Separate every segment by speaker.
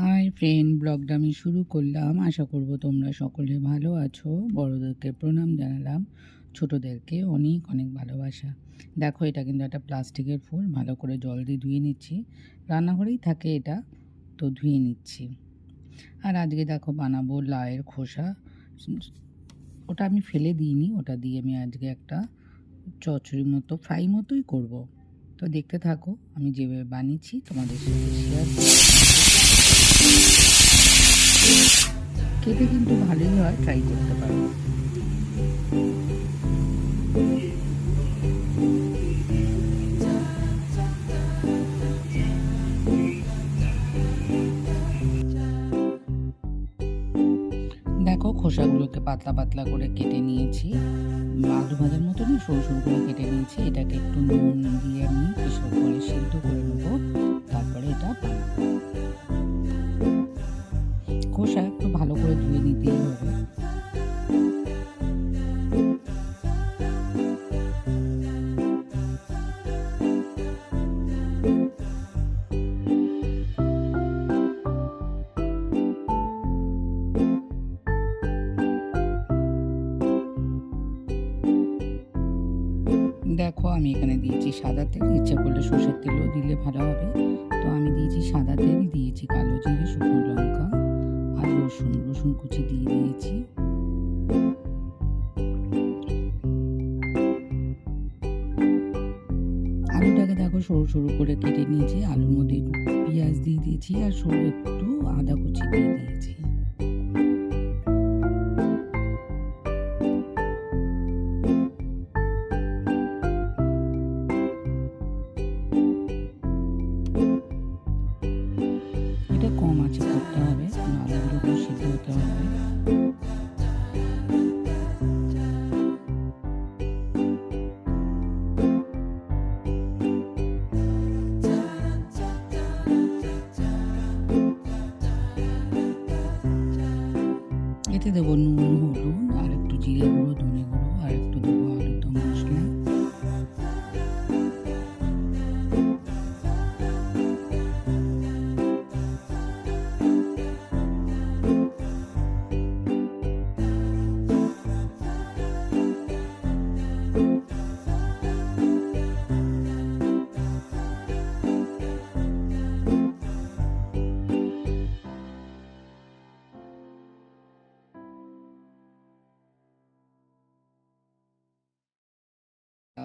Speaker 1: Hi friend, ব্লগটা আমি শুরু করলাম। আশা করব তোমরা সকলে ভালো আছো। বড়োদেরকে প্রণাম জানালাম। ছোটোদেরকে অনেক অনেক ভালোবাসা। দেখো, এটা কিন্তু একটা প্লাস্টিকের ফুল। ভালো করে জল দিয়ে ধুয়ে নিচ্ছি। রান্নাঘরেই থাকে এটা, তো ধুয়ে নিচ্ছি। আর আজকে দেখো, বানাবো লায়ের খোসা। ওটা আমি ফেলে দিইনি। ওটা দিয়ে আমি আজকে একটা চচড়ি মতো, ফ্রাই মতোই করব। তো দেখতে থাকো, আমি যেভাবে বানিয়েছি, তোমাদের সাথে শেয়ার খেতে কিন্তু ভালোই হয় ট্রাই করতে পারো। দেখো, খোসাগুলোকে পাতলা পাতলা করে কেটে নিয়েছি। আলু ভাজার মতনই সরু সরু করে কেটে নিয়েছি। এটাকে একটু নুন দিয়ে আমি প্রেশার করে সিদ্ধ করে নেব। তারপরে এটা বানাবো। করে ধুয়ে নিতেই হবে। দেখো, আমি এখানে দিয়েছি সাদা তেল। ইচ্ছে করলে সর্ষের তেলও দিলে ভালো হবে। তো আমি দিয়েছি সাদা তেল, দিয়েছি কালো জিরে, শুকনো লঙ্কা। আর রসুন রসুন কুচি দিয়ে দিয়েছি। আলুটাকে দেখো সরু সরু করে কেটে নিয়েছি। আলুর মধ্যে পেঁয়াজ দিয়ে দিয়েছি আর সরু একটু আদা কুচি দিয়ে দিয়েছি। এটা কম আছে করতে হবে আলুগুলো একটু সিদ্ধ হতে হবে। এতে দেবো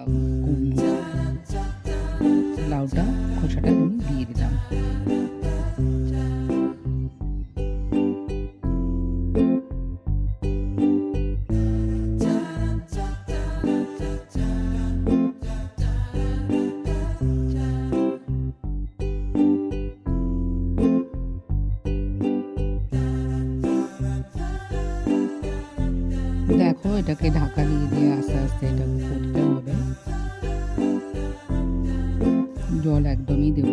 Speaker 1: কুমড়ো লাউটা খোসাটা আমি দিয়ে দিলাম দেখো জল একদমই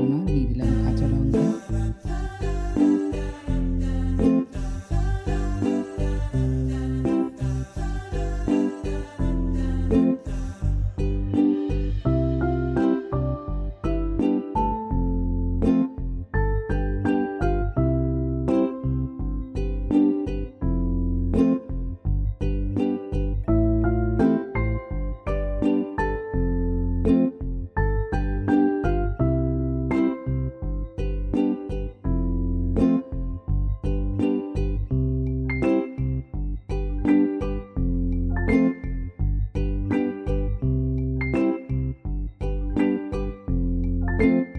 Speaker 1: Thank you.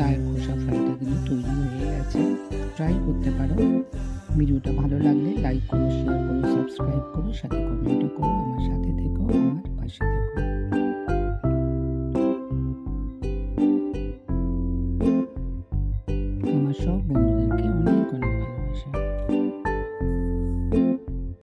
Speaker 1: লাল খোসা ফ্রাইটা কিন্তু তৈরি হয়ে গেছে। ট্রাই করতে পারো। ভিডিওটা ভালো লাগলে লাইক করো শেয়ার করো সাবস্ক্রাইব করো, সাথে কমেন্টও করো আমার সাথে